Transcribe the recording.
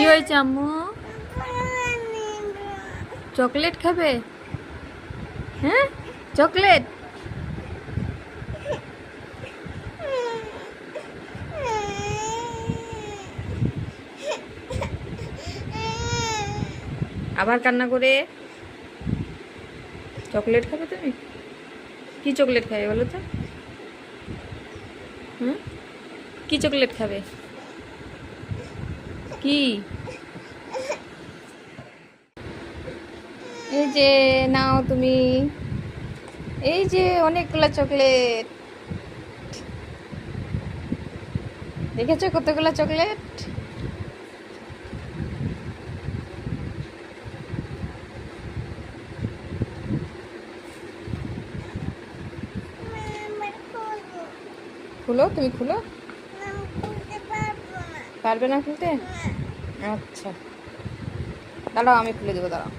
কি হয়েছে আম্মু? চকলেট খাবে? হ্যাঁ? চকলেট? আবার কান্না করে? চকলেট খাবে তুমি? কি চকলেট খাবে বলো তো? হুম? কি চকলেট খাবে? কি? এই যে নাও তুমি। এই যে অনেকগুলো চকলেট। দেখেছ কতগুলো চকলেট? খুলো। তুমি খুলো। পারবে না খুলতে আচ্ছা। দাঁড়াও আমি খুলে দেবো দাঁড়াও।